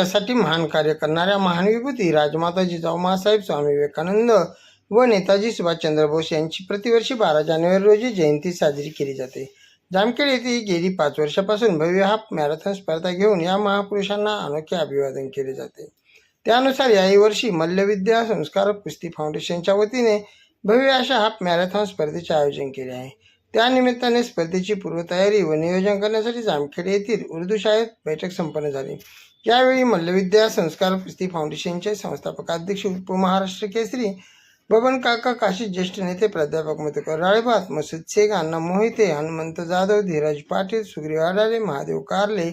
देशासाठी महान कार्य करणाऱ्या महान विभूती राजमाता जिजाऊ मासाहेब स्वामी विवेकानंद व नेताजी सुभाषचंद्र बोस यांची प्रतिवर्षी बारा जानेवारी रोजी जयंती साजरी केली जाते. जामखेड येथे गेली पाच वर्षापासून भव्य हाफ मॅरेथॉन स्पर्धा घेऊन या महापुरुषांना अनोखे अभिवादन केले जाते. त्यानुसार याही वर्षी मल्लविद्या संस्कार कुस्ती फाउंडेशनच्या वतीने भव्य अशा हाफ मॅरेथॉन स्पर्धेचे आयोजन केले आहे. त्यानिमित्ताने स्पर्धेची पूर्वतयारी व नियोजन करण्यासाठी जामखेड येथील उर्दू शाळेत बैठक संपन्न झाली. यावेळी मल्लविद्या संस्कार कुस्ती फाउंडेशनचे संस्थापकाध्यक्ष उपमहाराष्ट्र केसरी बबन काका काशी ज्येष्ठ नेते प्राध्यापक मधुकर राळेभात मसूद शेख अण्णा मोहिते हनुमंत जाधव धीरज पाटील सुग्रीव आडाले महादेव कारले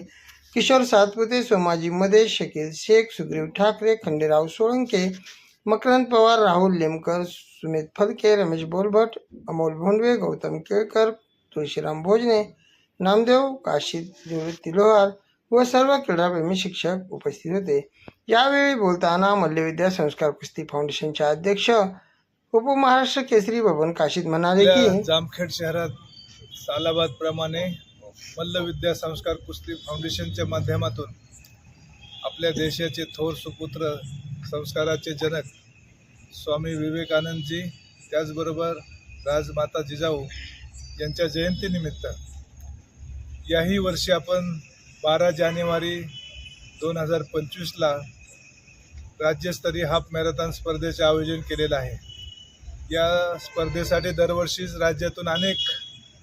किशोर सातपुते सोमाजी मदे शकील शेख सुग्रीव ठाकरे खंडेराव सोळंके मकरंद पवार राहुल लेमकर सुमित फलके रमेश बोलभट अमोल भोंडवे गौतम केळकर तुळशीराम भोजने नामदेव काशी निवृत्ती लोहार व सर्व क्रीडाप्रेमी शिक्षक उपस्थित होते. यावेळी बोलताना मल्लविद्या संस्कार कुस्ती फाउंडेशनचे अध्यक्ष उपमहाराष्ट्र केसरी बबन काशीद म्हणाले की जामखेड शहरात सालाबाद प्रमाणे मल्लविद्या संस्कार कुस्ती फाउंडेशनच्या माध्यमातून आपल्या देशाचे थोर सुपुत्र संस्काराचे जनक स्वामी विवेकानंदजी त्याचबरोबर राजमाता जिजाऊ यांच्या जयंतीनिमित्त. याही वर्षी आपण बारा जानेवारी दोन हजार पंचवीसला राज्यस्तरीय हाफ मॅरेथॉन स्पर्धेचे आयोजन केलेलं आहे. या स्पर्धेसाठी दरवर्षीच राज्यातून अनेक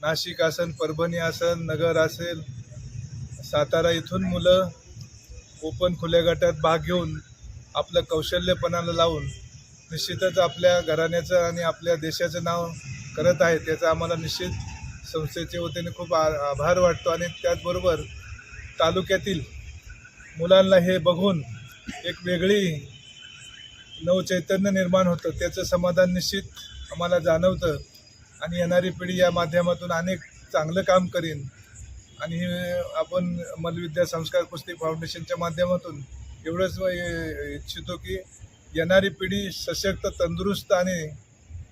नाशिक आसन परभणी आसन नगर असेल सातारा इथून मुलं ओपन खुल्या गटात भाग घेऊन आपलं कौशल्यपणाला लावून निश्चितच आपल्या घराण्याचं आणि आपल्या देशाचं नाव करत आहेत त्याचा आम्हाला निश्चित संस्थेच्या वतीने खूप आ आभार वाटतो. आणि त्याचबरोबर तालुक्यातील मुलांना हे बघून एक वेगळी नवचैतन्य निर्माण होतं त्याचं समाधान निश्चित आम्हाला जाणवतं. आणि येणारी पिढी या माध्यमातून अनेक चांगलं काम करीन. आणि आपण मलविद्या संस्कार कुस्ती फाउंडेशनच्या माध्यमातून एवढंच इच्छितो की येणारी पिढी सशक्त तंदुरुस्त आणि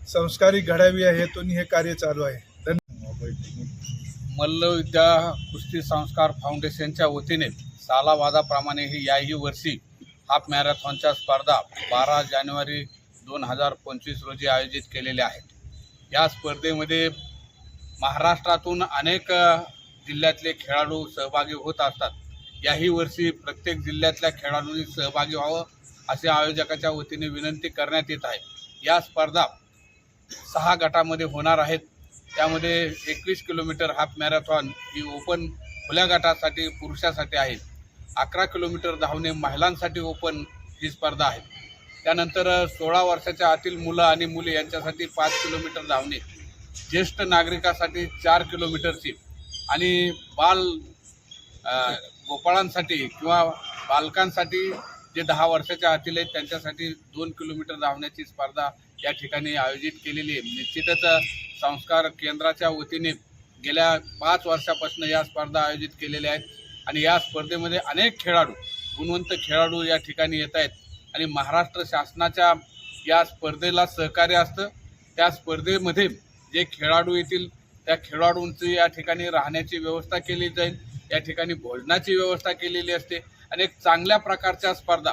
संस्कारी घडावी या हेतून हे कार्य चालू आहे. धन्यवाद मल्लविद्या कुस्ती संस्कार फाउंडेशनच्या वतीने सालावादाप्रमाणे ही याही वर्षी हाफ मॅरेथॉनच्या स्पर्धा बारा जानेवारी दोन हजार पंचवीस रोजी आयोजित केलेल्या आहेत. या स्पर्धेमध्ये महाराष्ट्रातून अनेक जिल्ह्यातले खेळाडू सहभागी होत असतात. याही वर्षी प्रत्येक जिल्ह्यातल्या खेळाडूंनी सहभागी व्हावं असे आयोजकाच्या वतीने विनंती करण्यात येत आहे. या स्पर्धा सहा गटामध्ये होणार आहेत. त्यामध्ये एकवीस किलोमीटर हाफ मॅरेथॉन ही ओपन खुल्या गटासाठी पुरुषासाठी आहे. अकरा किलोमीटर धावणे महिलांसाठी ओपन ही स्पर्धा आहे. त्यानंतर सोळा वर्षाच्या आतील मुलं आणि मुली यांच्यासाठी पाच किलोमीटर धावणे ज्येष्ठ नागरिकासाठी चार किलोमीटरची आणि बाल गोपाळांसाठी किंवा बालकांसाठी जे दहा वर्षाच्या आतील आहेत त्यांच्यासाठी दोन किलोमीटर धावण्याची स्पर्धा या ठिकाणी आयोजित केलेली आहे. निश्चितच संस्कार केंद्राच्या वतीने गेल्या पाच वर्षापासून या स्पर्धा आयोजित केलेल्या आहेत. आणि या स्पर्धेमध्ये अनेक खेळाडू गुणवंत खेळाडू या ठिकाणी येत आहेत. आणि महाराष्ट्र शासनाच्या या स्पर्धेला सहकार्य असतं. त्या स्पर्धेमध्ये जे खेळाडू येतील त्या खेळाडूंची या ठिकाणी राहण्याची व्यवस्था केली जाईल. या ठिकाणी भोजनाची व्यवस्था केलेली असते. अनेक चांगल्या प्रकारच्या स्पर्धा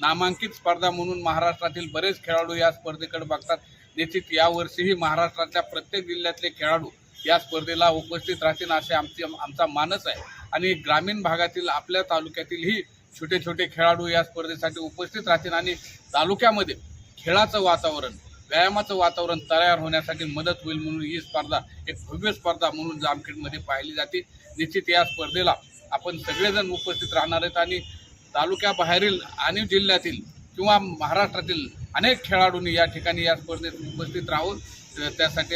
नामांकित स्पर्धा म्हणून महाराष्ट्रातील बरेच खेळाडू या स्पर्धेकडे बघतात. निश्चित यावर्षीही महाराष्ट्रातल्या प्रत्येक जिल्ह्यातले खेळाडू या स्पर्धेला उपस्थित राहतील असे आमची आमचा मानस आहे. आणि ग्रामीण भागातील आपल्या तालुक्यातीलही छोटे छोटे खेळाडू या स्पर्धेसाठी उपस्थित राहतील आणि तालुक्यामध्ये खेळाचं वातावरण व्यायामाचं वातावरण तयार होण्यासाठी मदत होईल म्हणून ही स्पर्धा एक भव्य स्पर्धा म्हणून जामखेडमध्ये पाहिली जाते. निश्चित या स्पर्धेला आपण सगळेजण उपस्थित राहणार आहेत आणि तालुक्याबाहेरील आणि जिल्ह्यातील किंवा महाराष्ट्रातील अनेक खेळाडूंनी या ठिकाणी या स्पर्धेत उपस्थित राहून त्यासाठी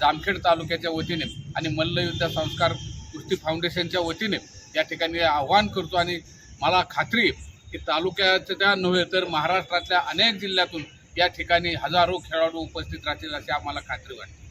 जामखेड तालुक्याच्या वतीने आणि मल्लयुद्ध संस्कार कुस्ती फाउंडेशनच्या वतीने या ठिकाणी आव्हान करतो. आणि मला खात्री आहे की तालुक्याच्या नव्हे तर महाराष्ट्रातल्या अनेक जिल्ह्यातून या ठिकाणी हजारो खेळाडू उपस्थित राहतील अशी आम्हाला खात्री वाटते.